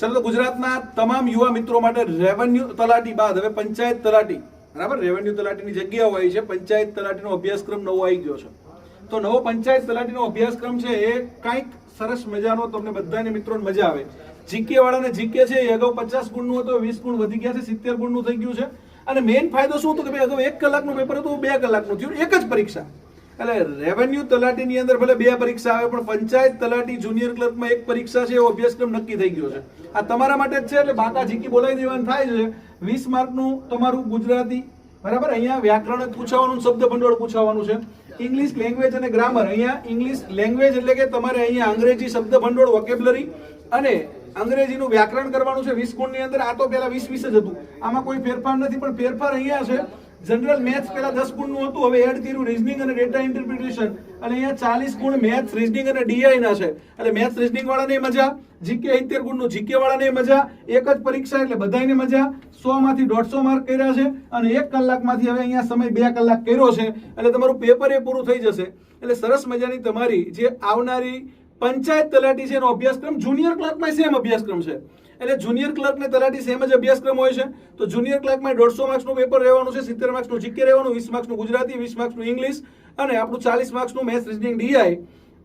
ચલો ગુજરાતના તમામ યુવા મિત્રો માટે રેવન્યુ તલાટી બાદ, હવે પંચાયત તલાટી. બરાબર? રેવન્યુ તલાટીની જગ્યા હોય છે, પંચાયત તલાટીનો અભ્યાસક્રમ નવો આવી ગયો છે. તો નવો પંચાયત તલાટીનો અભ્યાસક્રમ છે એ કાંઈક સરસ મજાનો, તમને બધાને મિત્રોને મજા આવે. જીકે વાળાને જીકે છે એ અગાઉ પચાસ ગુણનું હતું, વીસ ગુણ વધી ગયા છે, સિત્તેર ગુણનું થઈ ગયું છે. અને મેઇન ફાયદો શું હતો કે ભાઈ, અગાઉ એક કલાકનું પેપર હતું, બે કલાકનું થયું, એક જ પરીક્ષા. એટલે રેવન્યુ તલાટીની અંદર ભલે બે પરીક્ષા આવે, પણ પંચાયત તલાટી જુનિયર ક્લર્કમાં એક પરીક્ષા છે, એવો અભ્યાસક્રમ નક્કી થઈ ગયો છે. આ તમારા માટે જ છે, એટલે બાકા જીકી બોલાવી દેવાનું થાય છે. વીસ માર્કનું તમારું ગુજરાતી, બરાબર? અહીંયા વ્યાકરણ પૂછાવાનું શબ્દ ભંડોળ પૂછાવાનું છે. ઇંગ્લિશ લેંગ્વેજ અને ગ્રામર અહીંયા ઇંગ્લિશ લેંગ્વેજ એટલે કે તમારે અહીંયા અંગ્રેજી શબ્દ ભંડોળ વોકેબ્લરી અને અંગ્રેજીનું વ્યાકરણ કરવાનું છે. વીસ ગુણની અંદર આ તો પહેલા વીસ વીસ જ હતું. આમાં કોઈ ફેરફાર નથી, પણ ફેરફાર અહીંયા છે. જનરલ મેથ્સ પેલા દસ ગુણનું હતું, હવે એડ કર્યું રીઝનિંગ અને ડેટા ઇન્ટરપ્રિટેશન અને અહીંયા ચાલીસ ગુણ મેથ્સ રીઝનિંગ અને ડીઆઈ ના છે. એટલે મેથ્સ રીઝનિંગ વાળાને મજા જીકે સિત્તેર ગુણનું જીકે વાળાને મજા, એક જ પરીક્ષા એટલે બધાને મજા. સો માંથી દોઢસો માર્ક કર્યા છે અને એક કલાકમાંથી હવે અહીંયા સમય બે કલાક કર્યો છે. એટલે તમારું પેપર એ પૂરું થઈ જશે. એટલે સરસ મજાની તમારી જે આવનારી પંચાયત તલાટી છે એનો અભ્યાસક્રમ, જુનિયર ક્લાર્કમાં સેમ અભ્યાસક્રમ છે. એટલે જુનિયર ક્લર્ક ને તલાટી સેમ જ અભ્યાસક્રમ હોય છે. તો જુનિયર ક્લાર્કમાં દોઢસો માર્ક્સનું પેપર રહેવાનું છે, સિત્તેર માર્ક્સનું જીકે રહેવાનું, વીસ માર્ક્સનું ગુજરાતી, વીસ માર્ક્સનું ઇંગ્લિશ અને આપણું ચાલીસ માર્ક્સનું મેથ્સ રીઝનિંગ ડીઆઈ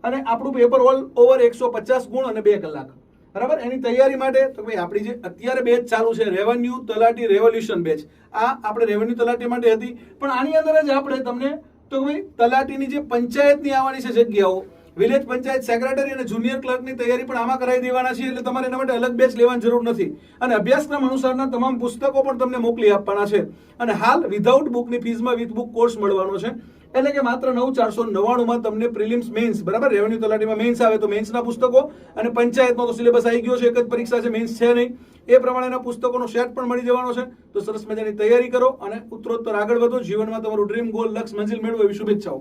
અને આપણું પેપર ઓલ ઓવર એકસો પચાસ ગુણ અને બે કલાક. બરાબર? એની તૈયારી માટે તો ભાઈ આપણી જે અત્યારે બેચ ચાલુ છે રેવન્યુ તલાટી રેવોલ્યુશન બેચ આ આપણે રેવન્યુ તલાટી માટે હતી. પણ આની અંદર જ આપણે તમને તો ભાઈ તલાટીની જે પંચાયતની આવવાની છે જગ્યાઓ village panchayat secretary and junior ક્લર્કની તૈયારી પણ આમાં કરાવી દેવાના છે એટલે તમારે એના માટે અલગ બેચ લેવાની જરૂર નથી. અને અભ્યાસક્રમ અનુસારના તમામ પુસ્તકો પણ તમને મોકલી આપવાના છે. અને હાલ વિધાઉટ બુકની ફીઝમાં વિથ બુક કોર્સ મળવાનો છે. એટલે કે માત્ર નવ ચારસો નવ્વાણુંમાં તમને પ્રિલિમ્સ મેન્સ બરાબર? રેવન્યુ તલાટીમાં મેન્સ આવે તો મેન્સના પુસ્તકો અને પંચાયતનો તો સિલેબસ આવી ગયો છે, એક જ પરીક્ષા છે મેન્સ છે નહીં. એ પ્રમાણેના પુસ્તકોનો સેટ પણ મળી જવાનો છે. તો સરસ મજાની તૈયારી કરો અને ઉત્તરોત્તર આગળ વધો. જીવનમાં તમારું ડ્રીમ ગોલ લક્ષ મંજિલ મેળવો એવી શુભેચ્છાઓ.